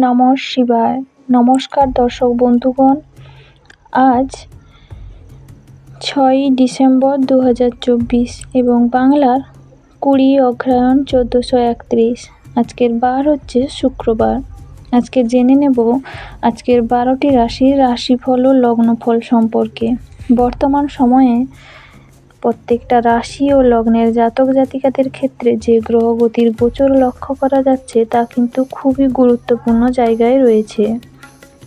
নম শিবায়। নমস্কার দর্শক বন্ধুগণ। আজ ছয়ই ডিসেম্বর দু হাজার চব্বিশ এবং বাংলার কুড়ি অগ্রহায়ণ চোদ্দোশো একত্রিশ। আজকের বার হচ্ছে শুক্রবার। আজকে জেনে নেব আজকের বারোটি রাশির রাশিফল ও লগ্নফল সম্পর্কে। বর্তমান সময়ে প্রত্যেকটা রাশি ও লগ্নের জাতক জাতিকাদের ক্ষেত্রে যে গ্রহগতির গোচর লক্ষ্য করা যাচ্ছে তা কিন্তু খুবই গুরুত্বপূর্ণ জায়গায় রয়েছে।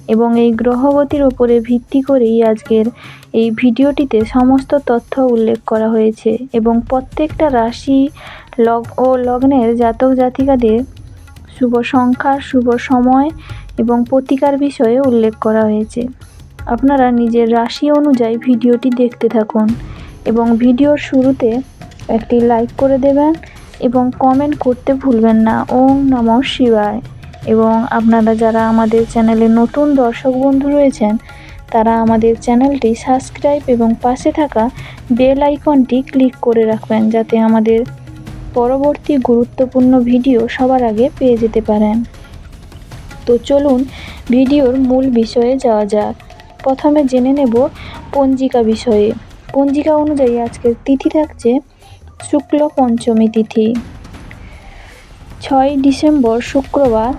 এবং এই গ্রহগতির উপরে ভিত্তি করেই আজকের এই ভিডিওটিতে সমস্ত তথ্য উল্লেখ করা হয়েছে এবং প্রত্যেকটা রাশি লগ ও লগ্নের জাতক জাতিকাদের শুভ সংখ্যা শুভ সময় এবং প্রতিকার বিষয়ে উল্লেখ করা হয়েছে। আপনারা নিজের রাশি অনুযায়ী ভিডিওটি দেখতে থাকুন। এবং ভিডিওর শুরুতে একটি লাইক করে দেবেন এবং কমেন্ট করতে ভুলবেন না। ওম নম শিবায়। এবং আপনারা যারা আমাদের চ্যানেলে নতুন দর্শক বন্ধু রয়েছেন, তারা আমাদের চ্যানেলটি সাবস্ক্রাইব এবং পাশে থাকা বেল আইকনটি ক্লিক করে রাখবেন যাতে আমাদের পরবর্তী গুরুত্বপূর্ণ ভিডিও সবার আগে পেয়ে যেতে পারেন। তো চলুন ভিডিওর মূল বিষয়ে যাওয়া যাক। প্রথমে জেনে নেব পঞ্জিকা বিষয়ে। পঞ্জিকা অনুযায়ী আজকের তিথি থাকছে শুক্ল পঞ্চমী তিথি। ছয় ডিসেম্বর শুক্রবার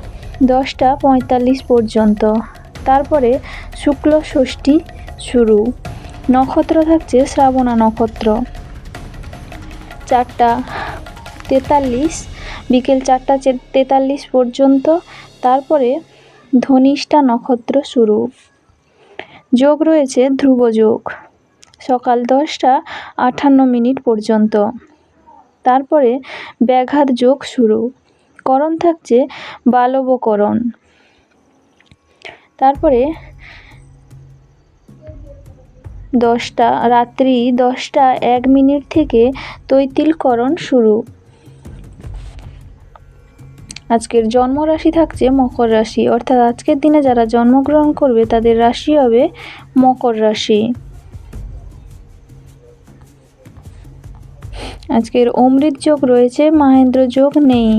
দশটা পঁয়তাল্লিশ পর্যন্ত। তারপরে শুক্ল ষষ্ঠী শুরু। নক্ষত্র থাকছে শ্রাবণা নক্ষত্র। চারটা তেতাল্লিশ, বিকেল চারটা তেতাল্লিশ পর্যন্ত। তারপরে ধনিষ্ঠা নক্ষত্র শুরু। যোগ রয়েছে ধ্রুব যোগ। সকাল দশটা আটান্ন মিনিট পর্যন্ত। তারপরে ব্যাঘাত যোগ শুরু। করণ থাকছে বালবকরণ। তারপরে দশটা, রাত্রি দশটা এক মিনিট থেকে তৈতিলকরণ শুরু। আজকের জন্মরাশি থাকছে মকর রাশি। অর্থাৎ আজকের দিনে যারা জন্মগ্রহণ করবে তাদের রাশি হবে মকর রাশি। আজকের অমৃত যোগ রয়েছে, মাহেন্দ্র যোগ নেই।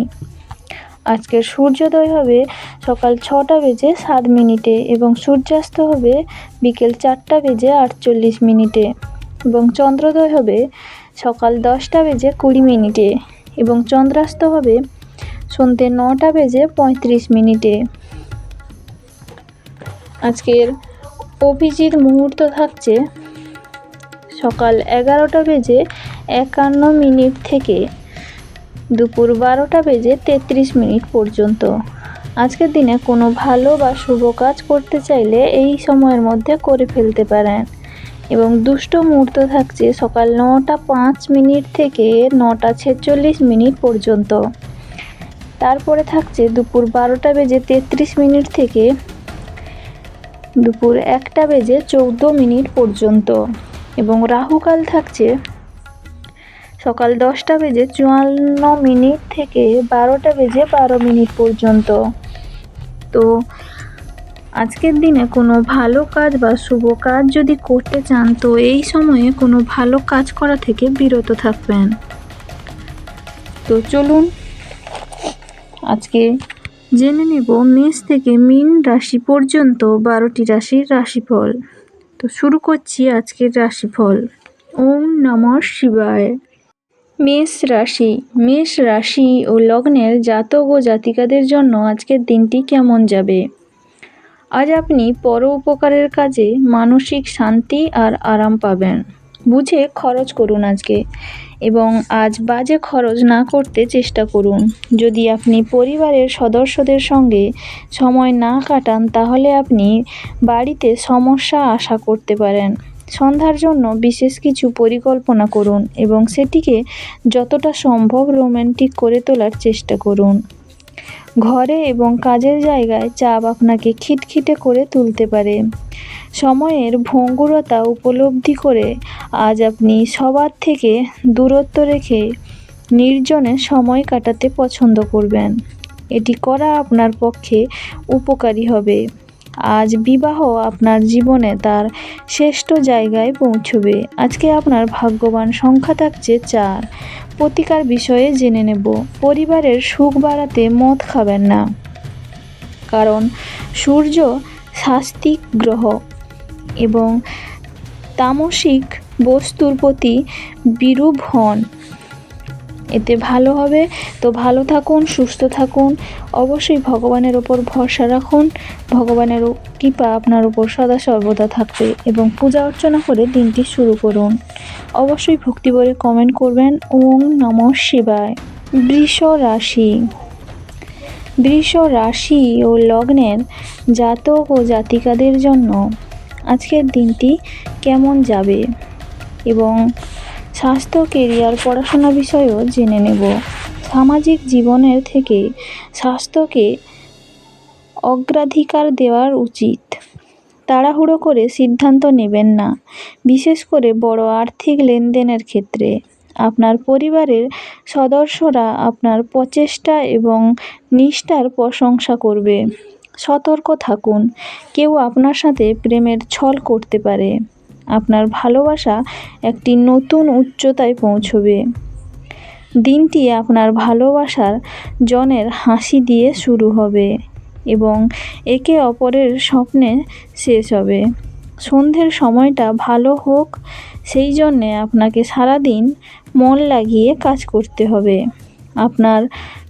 আজকের সূর্যোদয় হবে সকাল ছটা বেজে সাত মিনিটে এবং সূর্যাস্ত হবে বিকেল চারটা বেজে আটচল্লিশ মিনিটে এবং চন্দ্রোদয় হবে সকাল দশটা বেজে কুড়ি মিনিটে এবং চন্দ্রাস্ত হবে সন্ধ্যে নটা বেজে পঁয়ত্রিশ মিনিটে। আজকের অভিজিৎ মুহূর্ত থাকছে সকাল এগারোটা বেজে একান্ন মিনিট থেকে দুপুর বারোটা বেজে তেত্রিশ মিনিট পর্যন্ত। আজকের দিনে কোনো ভালো বা শুভ কাজ করতে চাইলে এই সময়ের মধ্যে করে ফেলতে পারেন। এবং দুষ্ট মুহূর্ত থাকছে সকাল নটা পাঁচ মিনিট থেকে নটা ছেচল্লিশ মিনিট পর্যন্ত। তারপরে থাকছে দুপুর বারোটা বেজে তেত্রিশ মিনিট থেকে দুপুর একটা বেজে চৌদ্দ মিনিট পর্যন্ত। এবং রাহুকাল থাকছে সকাল দশটা বেজে চুয়ান্ন মিনিট থেকে বারোটা বেজে বারো মিনিট পর্যন্ত। তো আজকের দিনে কোনো ভালো কাজ বা শুভ কাজ যদি করতে চান, তো এই সময়ে কোনো ভালো কাজ করা থেকে বিরত থাকবেন। তো চলুন আজকে জেনে নেব মেষ থেকে মিন রাশি পর্যন্ত বারোটি রাশির রাশিফল। তো শুরু করছি আজকের রাশিফল। ওম নমঃ শিবায়। মেষ রাশি। মেষ রাশি ও লগ্নের জাতক ও জাতিকাদের জন্য আজকের দিনটি কেমন যাবে? আজ আপনি পর উপকারের কাজে মানসিক শান্তি আর আরাম পাবেন। বুঝে খরচ করুন আজকে এবং আজ বাজে খরচ না করতে চেষ্টা করুন। যদি আপনি পরিবারের সদস্যদের সঙ্গে সময় না কাটান, তাহলে আপনি বাড়িতে সমস্যা আশা করতে পারেন। সন্ধ্যার জন্য বিশেষ কিছু পরিকল্পনা করুন এবং সেটিকে যতটা সম্ভব রোম্যান্টিক করে তোলার চেষ্টা করুন। ঘরে এবং কাজের জায়গায় চাপ আপনাকে খিটখিটে করে তুলতে পারে। সময়ের ভঙ্গুরতা উপলব্ধি করে আজ আপনি সবার থেকে দূরত্ব রেখে নির্জনে সময় কাটাতে পছন্দ করবেন। এটি করা আপনার পক্ষে উপকারী হবে। আজ বিবাহ আপনার জীবনে তার শ্রেষ্ঠ জায়গায় পৌঁছবে। আজকে আপনার ভাগ্যবান সংখ্যা থাকছে চার। প্রতিকার বিষয়ে জেনে নেব। পরিবারের সুখ বাড়াতে মদ খাবেন না। কারণ সূর্য শাস্তিক গ্রহ এবং তামসিক বস্তুর প্রতি বিরূপ হন। এতে ভালো হবে। তো ভালো থাকুন, সুস্থ থাকুন। অবশ্যই ভগবানের ওপর ভরসা রাখুন। ভগবানের কৃপা আপনার উপর সদা সর্বদা থাকবে এবং পূজা অর্চনা করে দিনটি শুরু করুন। অবশ্যই ভক্তি বলে কমেন্ট করবেন। ওম নম শিবায়। বৃষ রাশি। বৃষ রাশি ও লগ্নের জাতক ও জাতিকাদের জন্য আজকের দিনটি কেমন যাবে এবং স্বাস্থ্য কেরিয়ার পড়াশোনা বিষয়েও জেনে নেব। সামাজিক জীবনের থেকে স্বাস্থ্যকে অগ্রাধিকার দেওয়ার উচিত। তাড়াহুড়ো করে সিদ্ধান্ত নেবেন না, বিশেষ করে বড় আর্থিক লেনদেনের ক্ষেত্রে। আপনার পরিবারের সদস্যরা আপনার প্রচেষ্টা এবং নিষ্ঠার প্রশংসা করবে। সতর্ক থাকুন, কেউ আপনার সাথে প্রেমের ছল করতে পারে। আপনার ভালোবাসা একটি নতুন উচ্চতায় পৌঁছবে। দিনটি আপনার ভালোবাসার জনের হাসি দিয়ে শুরু হবে এবং একে অপরের স্বপ্নে শেষ হবে। সন্ধ্যের সময়টা ভালো হোক, সেই জন্যে আপনাকে সারাদিন মন লাগিয়ে কাজ করতে হবে। আপনার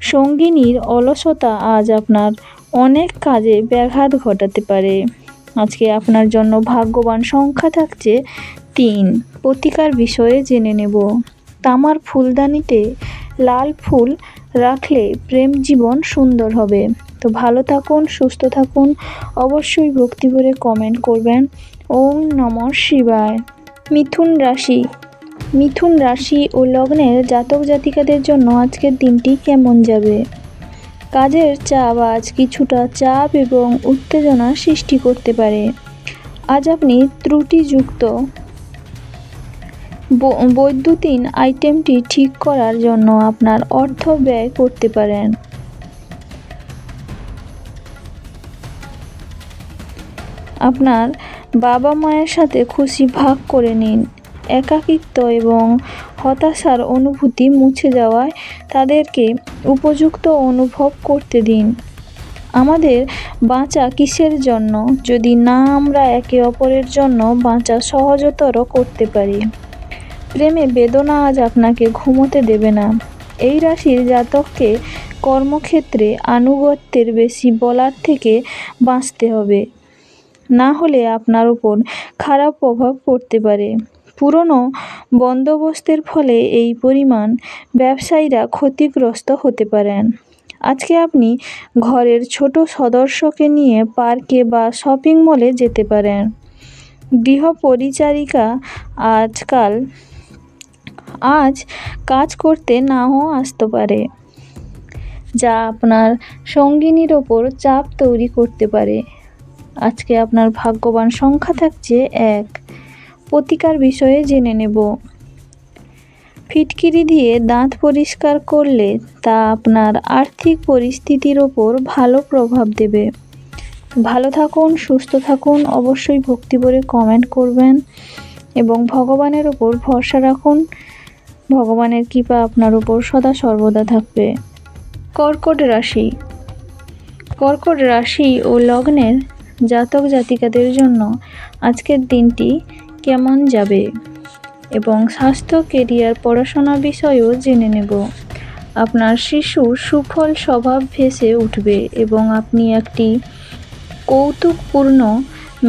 সঙ্গিনীর অলসতা আজ আপনার অনেক কাজে ব্যাঘাত ঘটাতে পারে। আজকে আপনার জন্য ভাগ্যবান সংখ্যা থাকছে তিন। প্রতিকার বিষয়ে জেনে নেব। তামার ফুলদানিতে লাল ফুল রাখলে প্রেম জীবন সুন্দর হবে। তো ভালো থাকুন, সুস্থ থাকুন। অবশ্যই ভক্তি ভরে কমেন্ট করবেন। ওম নমঃ শিবায়। মিথুন রাশি। মিথুন রাশি ও লগ্নের জাতক জাতিকাদের জন্য আজকের দিনটি কেমন যাবে? কাজের চাপ আজ কিছুটা চাপ এবং উত্তেজনা সৃষ্টি করতে পারে। আজ আপনি ত্রুটিযুক্ত। বৈদ্যুতিন আইটেমটি ঠিক করার জন্য আপনার অর্থ ব্যয় করতে পারেন। আপনার বাবা মায়ের সাথে খুশি ভাগ করে নিন। একাকিত্ব এবং হতাশার অনুভূতি মুছে যাওয়ায় তাদেরকে উপযুক্ত অনুভব করতে দিন। আমাদের বাঁচা কিসের জন্য যদি না আমরা একে অপরের জন্য বাঁচা সহজতর করতে পারি? প্রেমে বেদনা আজ আপনাকে ঘুমোতে দেবে না। এই রাশির জাতককে কর্মক্ষেত্রে আনুগত্যের বেশি বলার থেকে বাঁচতে হবে। না হলে আপনার উপর খারাপ প্রভাব পড়তে পারে। পুরনো বন্দোবস্তের ফলে এই পরিমাণ ব্যবসায়ীরা ক্ষতিগ্রস্ত হতে পারেন। আজকে আপনি ঘরের ছোট সদস্যকে নিয়ে পার্কে বা শপিং মলে যেতে পারেন। গৃহ পরিচারিকা আজকাল আজ কাজ করতে নাও আসতে পারে, যা আপনার সঙ্গিনীর ওপর চাপ তৈরি করতে পারে। আজকে আপনার ভাগ্যবান সংখ্যা থাকছে এক। প্রতিকার বিষয়ে জেনে নেব। ফিটকিরি দিয়ে দাঁত পরিষ্কার করলে তা আপনার আর্থিক পরিস্থিতির ওপর ভালো প্রভাব দেবে। ভালো থাকুন, সুস্থ থাকুন, অবশ্যই ভক্তি ভরে কমেন্ট করবেন এবং ভগবানের ওপর ভরসা রাখুন। ভগবানের কৃপা আপনার উপর সদা সর্বদা থাকবে। কর্কট রাশি। কর্কট রাশি ও লগ্নের জাতক জাতিকাদের জন্য আজকের দিনটি কেমন যাবে এবং স্বাস্থ্য কেরিয়ার পড়াশোনা বিষয়েও জেনে নেব। আপনার শিশুর সুফল স্বভাব ভেসে উঠবে এবং আপনি একটি কৌতুকপূর্ণ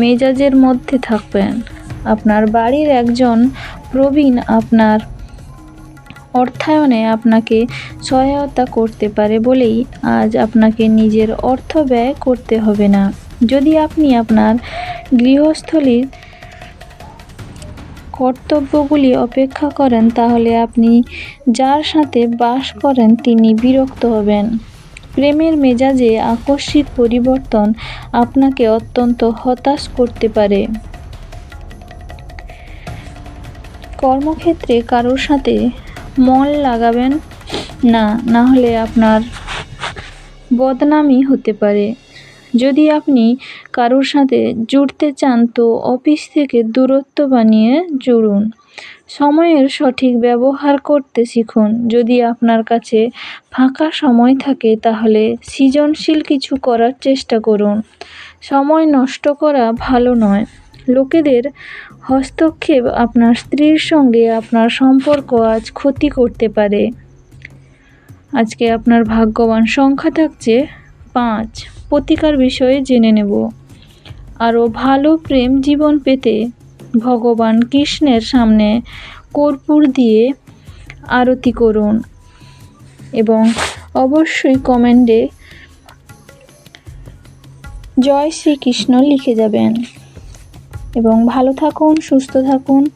মেজাজের মধ্যে থাকবেন। আপনার বাড়ির একজন প্রবীণ আপনার অর্থায়নে আপনাকে সহায়তা করতে পারে বলেই আজ আপনাকে নিজের অর্থ ব্যয় করতে হবে না। যদি আপনি আপনার গৃহস্থলীর কর্তব্যগুলি অপেক্ষা করেন, তাহলে আপনি যার সাথে বাস করেন তিনি বিরক্ত হবেন। প্রেমের মেজাজে আকস্মিক পরিবর্তন আপনাকে অত্যন্ত হতাশ করতে পারে। কর্মক্ষেত্রে কারোর সাথে মন লাগাবেন না না হলে আপনার বদনামই হতে পারে। যদি আপনি কারোর সাথে জুড়তে চান, তো অফিস থেকে দূরত্ব বানিয়ে জুড়ুন। সময়ের সঠিক ব্যবহার করতে শিখুন। যদি আপনার কাছে ফাঁকা সময় থাকে, তাহলে সৃজনশীল কিছু করার চেষ্টা করুন। সময় নষ্ট করা ভালো নয়। লোকেদের হস্তক্ষেপ আপনার স্ত্রীর সঙ্গে আপনার সম্পর্ক আজ ক্ষতি করতে পারে। আজকে আপনার ভাগ্যবান সংখ্যা থাকছে পাঁচ। প্রতিকার বিষয়ে জেনে নেব। আরও ভালো প্রেম জীবন পেতে ভগবান কৃষ্ণের সামনে কর্পূর দিয়ে আরতি করুন এবং অবশ্যই কমেন্টে জয় শ্রীকৃষ্ণ লিখে যাবেন। এবং ভালো থাকুন, সুস্থ থাকুন।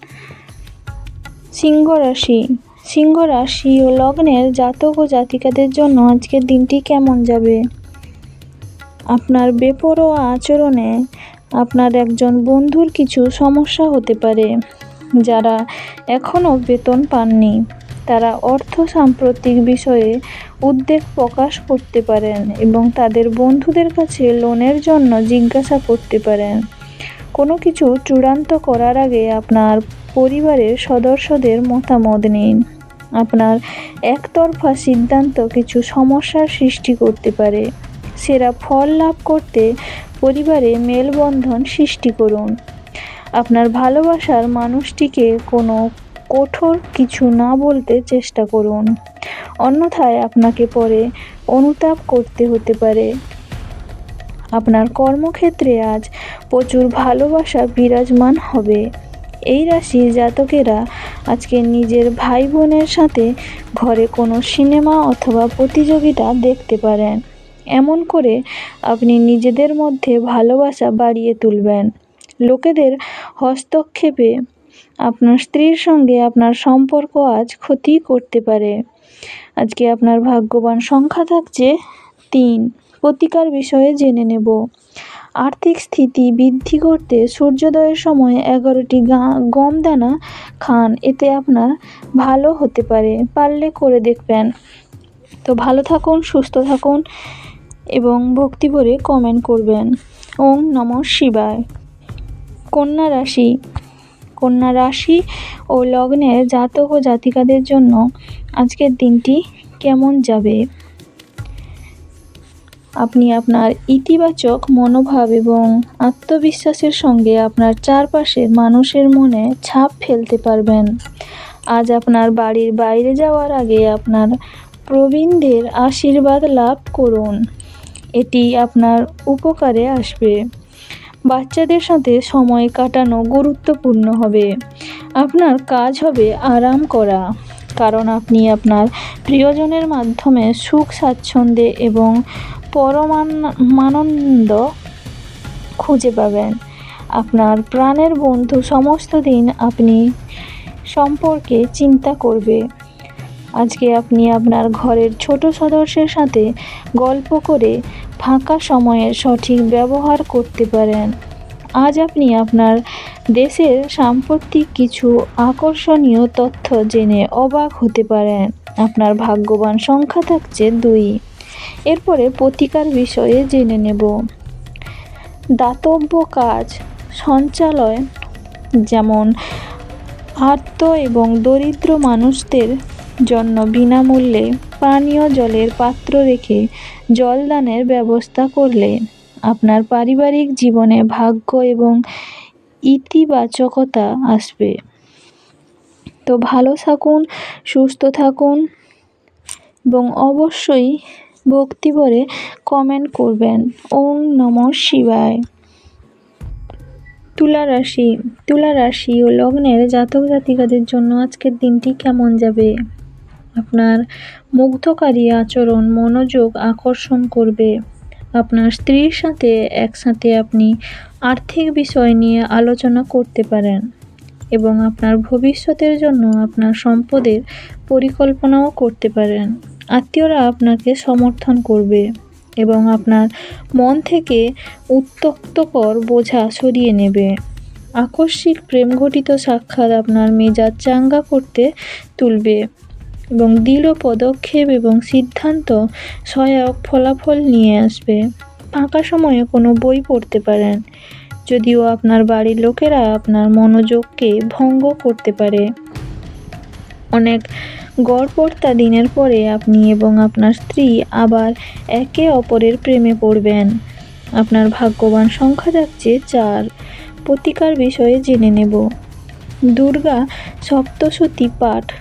সিংহ রাশি সিংহ রাশি ও লগ্নের জাতক ও জাতিকাদের জন্য আজকের দিনটি কেমন যাবে? আপনার বেপরোয়া আচরণে আপনার একজন বন্ধুর কিছু সমস্যা হতে পারে। যারা এখনও বেতন পাননি, তারা অর্থ সাম্প্রতিক বিষয়ে উদ্বেগ প্রকাশ করতে পারেন এবং তাদের বন্ধুদের কাছে লোনের জন্য জিজ্ঞাসা করতে পারেন। কোনো কিছু চূড়ান্ত করার আগে আপনার পরিবারের সদস্যদের মতামত নিন। আপনার একতরফা সিদ্ধান্ত কিছু সমস্যার সৃষ্টি করতে পারে। সেরা ফল লাভ করতে পরিবারে মেলবন্ধন সৃষ্টি করুন। আপনার ভালোবাসার মানুষটিকে কোনো কঠোর কিছু না বলতে চেষ্টা করুন। অন্যথায় আপনাকে পরে অনুতাপ করতে হতে পারে। আপনার কর্মক্ষেত্রে আজ প্রচুর ভালোবাসা বিরাজমান হবে। এই রাশির জাতকেরা আজকে নিজের ভাই বোনের সাথে ঘরে কোনো সিনেমা অথবা প্রতিযোগিতা দেখতে পারেন। এমন করে আপনি নিজেদের মধ্যে ভালোবাসা বাড়িয়ে তুলবেন। লোকেদের হস্তক্ষেপে আপনার স্ত্রীর সঙ্গে আপনার সম্পর্ক আজ ক্ষতি করতে পারে। আজকে আপনার ভাগ্যবান সংখ্যা থাকছে তিন। প্রতিকার বিষয়ে জেনে নেব। আর্থিক স্থিতি বৃদ্ধি করতে সূর্যোদয়ের সময় এগারোটি গম দানা খান। এতে আপনার ভালো হতে পারে। পারলে করে দেখবেন। তো ভালো থাকুন, সুস্থ থাকুন। এবং ভক্তি ভরে কমেন্ট করবেন। ওম নম শিবায়। কন্যা রাশি। কন্যা রাশি ও লগ্নের জাতক ও জাতিকাদের জন্য আজকের দিনটি কেমন যাবে? আপনি আপনার ইতিবাচক মনোভাব এবং আত্মবিশ্বাসের সঙ্গে আপনার চারপাশের মানুষের মনে ছাপ ফেলতে পারবেন। আজ আপনার বাড়ির বাইরে যাওয়ার আগে আপনার প্রবীণদের আশীর্বাদ লাভ করুন। এটি আপনার উপকারে আসবে। বাচ্চাদের সাথে সময় কাটানো গুরুত্বপূর্ণ হবে। আপনার কাজ হবে আরাম করা, কারণ আপনি আপনার প্রিয়জনের মাধ্যমে সুখ, স্বাচ্ছন্দ্যে এবং পরমানন্দ খুঁজে পাবেন। আপনার প্রাণের বন্ধু সমস্ত দিন আপনি সম্পর্কে চিন্তা করবে। আজকে আপনি আপনার ঘরের ছোট সদস্যের সাথে গল্প করে ফাঁকা সময়ের সঠিক ব্যবহার করতে পারেন। আজ আপনি আপনার দেশের সাম্প্রতিক কিছু আকর্ষণীয় তথ্য জেনে অবাক হতে পারেন। আপনার ভাগ্যবান সংখ্যা থাকছে দুই। এরপরে প্রতিকার বিষয়ে জেনে নেব। দাতব্য কাজ, সঞ্চালয়, যেমন আর্ত এবং দরিদ্র মানুষদের জন্য বিনামূল্যে পানীয় জলের পাত্র রেখে জলদানের ব্যবস্থা করলে আপনার পারিবারিক জীবনে ভাগ্য এবং ইতিবাচকতা আসবে। তো ভালো থাকুন, সুস্থ থাকুন এবং অবশ্যই ভক্তি ভরে কমেন্ট করবেন। ওম নম শিবায়। তুলা রাশি তুলা রাশি ও লগ্নের জাতক জাতিকাদের জন্য আজকের দিনটি কেমন যাবে? আপনার মুগ্ধকারী আচরণ, মনোযোগ আকর্ষণ করবে। আপনার স্ত্রীর সাথে, একসাথে আপনি আর্থিক বিষয় নিয়ে আলোচনা করতে পারেন এবং আপনার ভবিষ্যতের জন্য আপনার সম্পদের পরিকল্পনাও করতে পারেন। আত্মীয়রা আপনাকে সমর্থন করবে এবং আপনার মন থেকে উত্তক্তকর বোঝা সরিয়ে নেবে। আকস্মিক প্রেমঘটিত সাক্ষাৎ আপনার মেজাজ চাঙ্গা করতে তুলবে। এবং দৃঢ় পদক্ষেপ এবং সিদ্ধান্ত সহায়ক ফলাফল নিয়ে আসবে। ফাঁকা সময়ে কোনো বই পড়তে পারেন, যদিও আপনার বাড়ির লোকেরা আপনার মনোযোগকে ভঙ্গ করতে পারে। অনেক গড়পড়তা দিনের পরে আপনি এবং আপনার স্ত্রী আবার একে অপরের প্রেমে পড়বেন। আপনার ভাগ্যবান সংখ্যা যাচ্ছে চার। প্রতিকার বিষয়ে জেনে নেব। দুর্গা সপ্তশতী পাঠ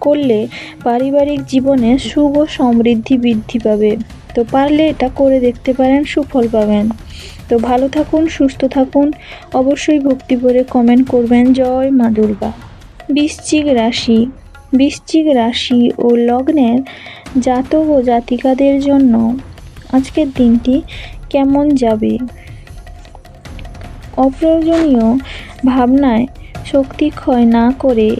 করলে পারিবারিক জীবনে শুভ সমৃদ্ধি বৃদ্ধি পাবে। তো পারলে এটা করে দেখতে পারেন, সুফল পাবেন। তো ভালো থাকুন, সুস্থ থাকুন। অবশ্যই ভক্তি ভরে কমেন্ট করবেন, জয় মা দুর্গা। বৃশ্চিক রাশি বৃশ্চিক রাশি ও লগ্নের জাতক ও জাতিকাদের জন্য আজকের দিনটি কেমন যাবে? অপ্রয়োজনীয় ভাবনায় শক্তি ক্ষয় না করে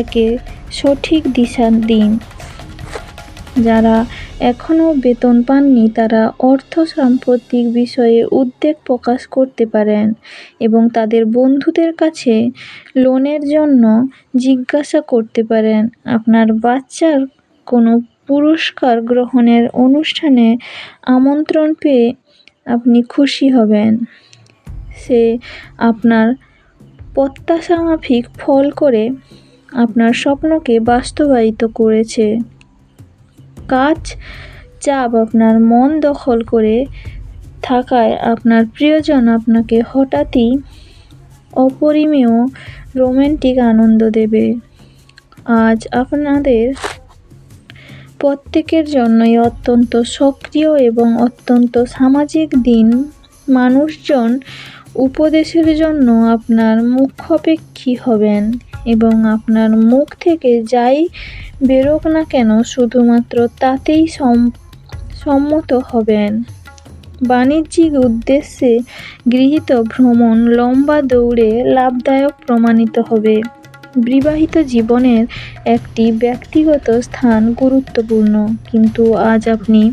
একে সঠিক দিশা দিন। যারা এখনও বেতন পাননি, তারা অর্থ সাম্প্রতিক বিষয়ে উদ্বেগ প্রকাশ করতে পারেন এবং তাদের বন্ধুদের কাছে লোনের জন্য জিজ্ঞাসা করতে পারেন। আপনার বাচ্চার কোনো পুরস্কার গ্রহণের অনুষ্ঠানে আমন্ত্রণ পেয়ে আপনি খুশি হবেন। সে আপনার প্রত্যাশামাফিক ফল করে আপনার স্বপ্নকে বাস্তবায়িত করেছে। কাজ, চাপ আপনার মন দখল করে থাকায় আপনার প্রিয়জন আপনাকে হঠাৎই অপরিমেয় রোম্যান্টিক আনন্দ দেবে। আজ আপনাদের প্রত্যেকের জন্যই অত্যন্ত সক্রিয় এবং অত্যন্ত সামাজিক দিন। মানুষজন উপদেশের জন্য আপনার মুখাপেক্ষী হবেন এবং আপনার মুখ থেকে যাই বেরোক না কেন, শুধুমাত্র তাতেই সম- সম্মত হবেন। বাণিজ্যিক উদ্দেশ্যে গৃহীত ভ্রমণ লম্বা দৌড়ে লাভদায়ক প্রমাণিত হবে। বিবাহিত জীবনের একটি ব্যক্তিগত স্থান গুরুত্বপূর্ণ, কিন্তু আজ আপনি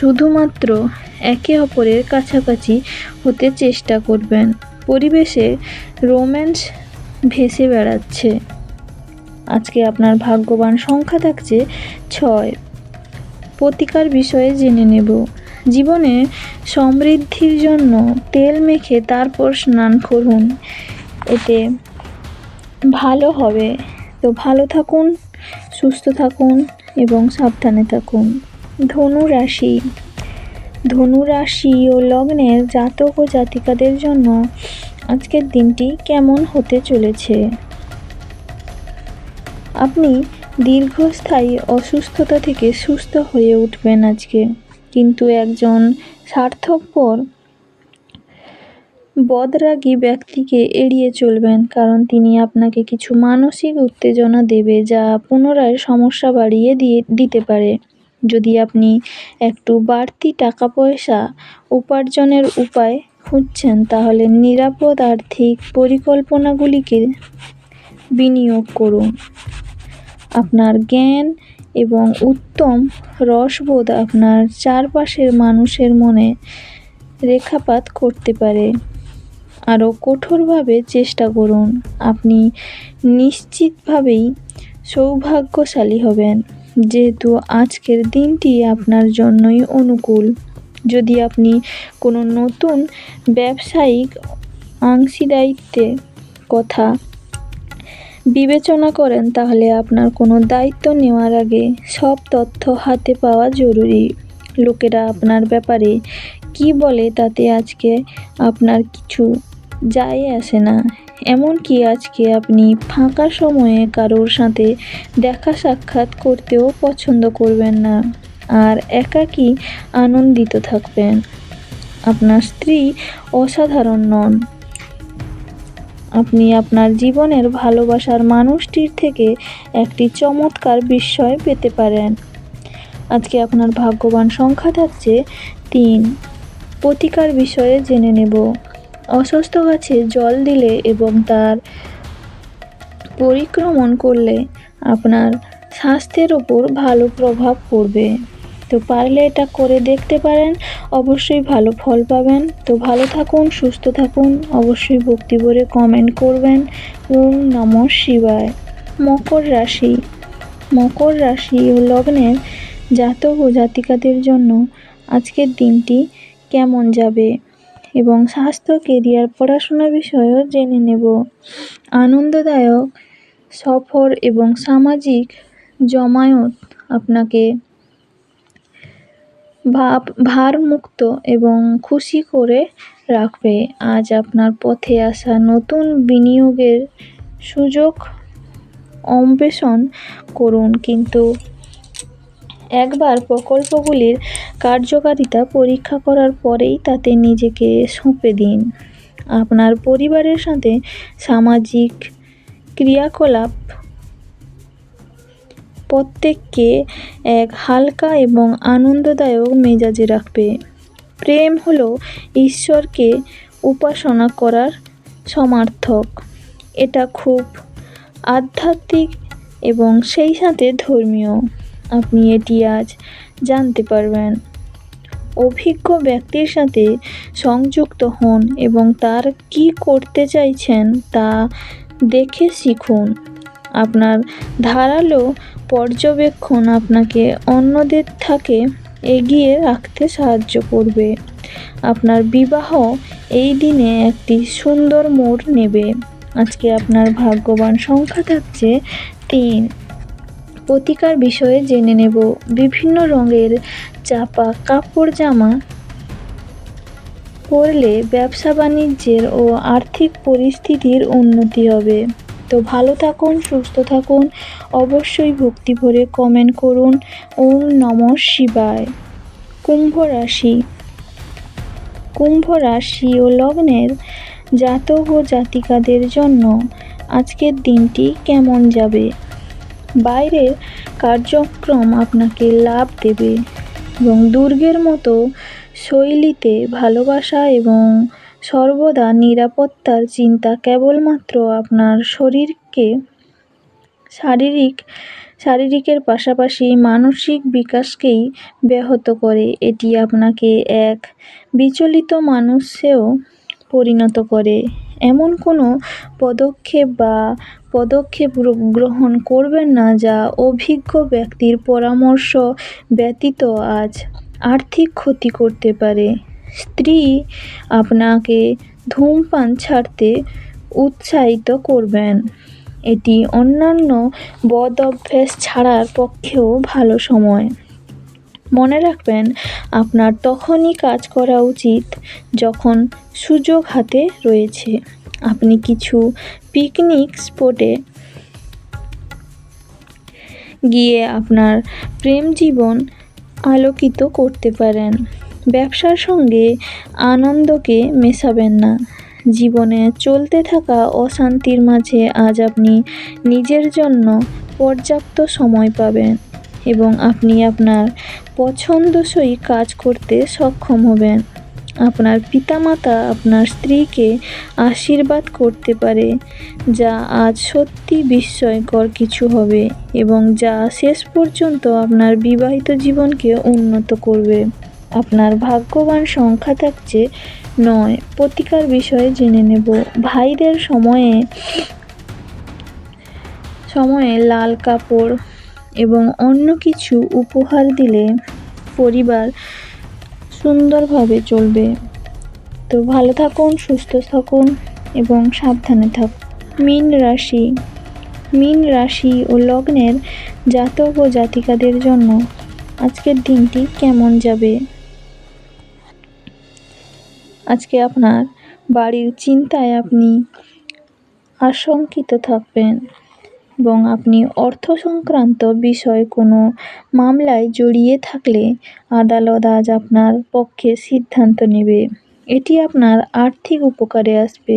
শুধুমাত্র একে অপরের কাছাকাছি হতে চেষ্টা করবেন। পরিবেশে রোম্যান্স ভেসে বেড়াচ্ছে। আজকে আপনার ভাগ্যবান সংখ্যা থাকছে ছয়। প্রতিকার বিষয়ে জেনে নেব। জীবনে সমৃদ্ধির জন্য তেল মেখে তারপর স্নান করুন। এতে ভালো হবে। তো ভালো থাকুন, সুস্থ থাকুন এবং সাবধানে থাকুন। ধনু রাশি। ধনু রাশি ও লগ্নের জাতক ও জাতিকাদের জন্য আজকের দিনটি কেমন হতে চলেছে? আপনি দীর্ঘস্থায়ী অসুস্থতা থেকে সুস্থ হয়ে উঠবেন আজকে। কিন্তু একজন স্বার্থপর, বদরাগী ব্যক্তিকে এড়িয়ে চলবেন কারণ তিনি আপনাকে কিছু মানসিক উত্তেজনা দেবে যা পুনরায় সমস্যা বাড়িয়ে দিয়ে, দিতে পারে। যদি আপনি একটু বাড়তি টাকা পয়সা উপার্জনের উপায় খুঁজছেন, তাহলে নিরাপদ আর্থিক পরিকল্পনাগুলিকে বিনিয়োগ করুন। আপনার জ্ঞান এবং উত্তম রসবোধ আপনার চারপাশের মানুষের মনে রেখাপাত করতে পারে। আরও কঠোরভাবে চেষ্টা করুন। আপনি নিশ্চিতভাবেই সৌভাগ্যশালী হবেন। যেহেতু আজকের দিনটি আপনার জন্যই অনুকূল। যদি আপনি কোনো নতুন ব্যবসায়িক অংশীদারিত্বে কথা বিবেচনা করেন, তাহলে আপনার কোনো দায়িত্ব নেওয়ার আগে সব তথ্য হাতে পাওয়া জরুরি। লোকেরা আপনার ব্যাপারে কি বলে তাতে আজকে আপনার কিছু যায় আসে না। এমনকি আজকে আপনি ফাঁকা সময়ে কারোর সাথে দেখা সাক্ষাৎ করতেও পছন্দ করবেন না আর একাকী আনন্দিত থাকবেন। আপনার স্ত্রী অসাধারণ নন। আপনি আপনার জীবনের ভালোবাসার মানুষটির থেকে একটি চমৎকার বিস্ময় পেতে পারেন। আজকে আপনার ভাগ্যবান সংখ্যা থাকছে তিন। প্রতিকার বিষয়ে জেনে নেব। অসুস্থ গাছে জল দিলে এবং তার পরিক্রমণ করলে আপনার স্বাস্থ্যের ওপর ভালো প্রভাব পড়বে। তো পারলে এটা করে দেখতে পারেন, অবশ্যই ভালো ফল পাবেন। তো ভালো থাকুন, সুস্থ থাকুন, অবশ্যই ভক্তি ভরে কমেন্ট করবেন। ওম নম শিবায়। মকর রাশি। মকর রাশি ও লগ্নের জাতক ও জাতিকাদের জন্য আজকের দিনটি কেমন যাবে? এবং স্বাস্থ্য, কেরিয়ার, পড়াশোনা বিষয়েও জেনে নেব। আনন্দদায়ক সফর এবং সামাজিক জমায়েত আপনাকে ভাব, ভারমুক্ত এবং খুশি করে রাখবে। আজ আপনার পথে আসা নতুন বিনিয়োগের সুযোগ অন্বেষণ করুন, কিন্তু একবার প্রকল্পগুলির কার্যকারিতা পরীক্ষা করার পরেই তাতে নিজেকে সঁপে দিন। আপনার পরিবারের সাথে সামাজিক ক্রিয়াকলাপ প্রত্যেককে এক হালকা এবং আনন্দদায়ক মেজাজে রাখবে। প্রেম হলো ঈশ্বরকে উপাসনা করার সমার্থক। এটা খুব আধ্যাত্মিক এবং সেই সাথে ধর্মীয়। আপনি এটি আজ জানতে পারবেন। অভিজ্ঞ ব্যক্তির সাথে সংযুক্ত হন এবং তার কি করতে চাইছেন তা দেখে শিখুন। আপনার ধারালো পর্যবেক্ষণ আপনাকে অন্যদের থাকে এগিয়ে রাখতে সাহায্য করবে। আপনার বিবাহ এই দিনে একটি সুন্দর মোড় নেবে। আজকে আপনার ভাগ্যবান সংখ্যা থাকছে তিন। প্রতিকার বিষয়ে জেনে নেব। বিভিন্ন রঙের চাপা কাপড় জামা পরলে ব্যবসা বাণিজ্যের ও আর্থিক পরিস্থিতির উন্নতি হবে। তো ভালো থাকুন, সুস্থ থাকুন। অবশ্যই ভক্তি ভরে কমেন্ট করুন। ওম নম শিবায়। কুম্ভ রাশি। কুম্ভ রাশি ও লগ্নের জাতক ও জাতিকাদের জন্য আজকের দিনটি কেমন যাবে? বাইরের কার্যক্রম আপনাকে লাভ দেবে এবং দুর্গের মতো শৈলীতে ভালোবাসা এবং সর্বদা নিরাপত্তার চিন্তা কেবলমাত্র আপনার শরীরকে শারীরিক, শারীরিকের পাশাপাশি মানসিক বিকাশকেই ব্যাহত করে। এটি আপনাকে এক বিচলিত মানুষেও পরিণত করে। এমন কোনো পদক্ষেপ বা পদক্ষেপ গ্রহণ করবেন না যা অভিজ্ঞ ব্যক্তির পরামর্শ ব্যতীত আজ আর্থিক ক্ষতি করতে পারে। স্ত্রী আপনাকে ধূমপান ছাড়তে উৎসাহিত করবেন। এটি অন্যান্য বদ অভ্যেস ছাড়ার পক্ষেও ভালো সময়। মনে রাখবেন, আপনার তখনই কাজ করা উচিত যখন সুযোগ হাতে রয়েছে। আপনি কিছু পিকনিক স্পটে গিয়ে আপনার প্রেম জীবন আলোকিত করতে পারেন। ব্যবসার সঙ্গে আনন্দকে মেশাবেন না। জীবনে চলতে থাকা অশান্তির মাঝে আজ আপনি নিজের জন্য পর্যাপ্ত সময় পাবেন। এবং আপনি আপনার পছন্দসই কাজ করতে সক্ষম হবেন। আপনার পিতামাতা আপনার স্ত্রীকে আশীর্বাদ করতে পারে, যা আজ সত্যি বিস্ময়কর কিছু হবে এবং যা শেষ পর্যন্ত আপনার বিবাহিত জীবনকে উন্নত করবে। আপনার ভাগ্যবান সংখ্যা থাকছে নয়। প্রতিকার বিষয়ে জেনে নেব। ভাইদের সময়ে সময়ে লাল কাপড় এবং অন্য কিছু উপহার দিলে পরিবার সুন্দরভাবে চলবে। তো ভালো থাকুন, সুস্থ থাকুন এবং সাবধানে থাকুন। মীন রাশি মীন রাশি ও লগ্নের জাতক ও জাতিকাদের জন্য আজকের দিনটি কেমন যাবে? আজকে আপনার বাড়ির চিন্তায় আপনি আশঙ্কিত থাকবেন। এবং আপনি অর্থ সংক্রান্ত বিষয়ে কোনো মামলায় জড়িয়ে থাকলে আদালত আজ আপনার পক্ষে সিদ্ধান্ত নেবে। এটি আপনার আর্থিক উপকারে আসবে।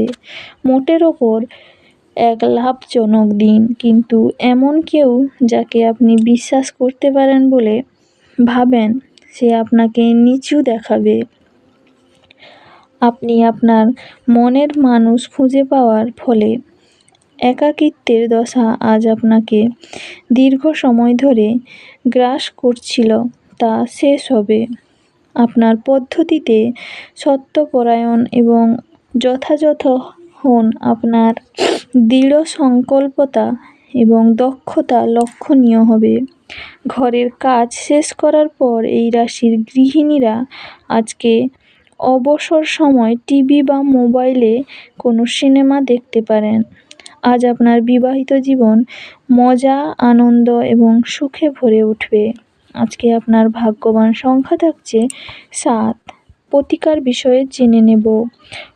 মোটের ওপর এক লাভজনক দিন, কিন্তু এমন কেউ যাকে আপনি বিশ্বাস করতে পারেন বলে ভাবেন, সে আপনাকে নিচু দেখাবে। আপনি আপনার মনের মানুষ খুঁজে পাওয়ার ফলে একাকিত্বের দশা আজ আপনাকে দীর্ঘ সময় ধরে গ্রাস করছিল, তা শেষ হবে। আপনার পদ্ধতিতে সত্যপরায়ণ এবং যথাযথ হন আপনার দৃঢ় সংকল্পতা এবং দক্ষতা লক্ষণীয় হবে। ঘরের কাজ শেষ করার পর এই রাশির গৃহিণীরা আজকে অবসর সময় টিভি বা মোবাইলে কোনো সিনেমা দেখতে পারেন। আজ আপনার বিবাহিত জীবন মজা, আনন্দ এবং সুখে ভরে উঠবে। আজকে আপনার ভাগ্যবান সংখ্যা থাকছে সাত। প্রতিকার বিষয়ে জেনে নেব।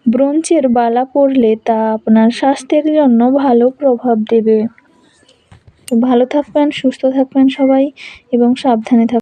ব্রোঞ্চের বালা পড়লে তা আপনার স্বাস্থ্যের জন্য ভালো প্রভাব দেবে। ভালো থাকবেন, সুস্থ থাকবেন সবাই এবং সাবধানে থাকবেন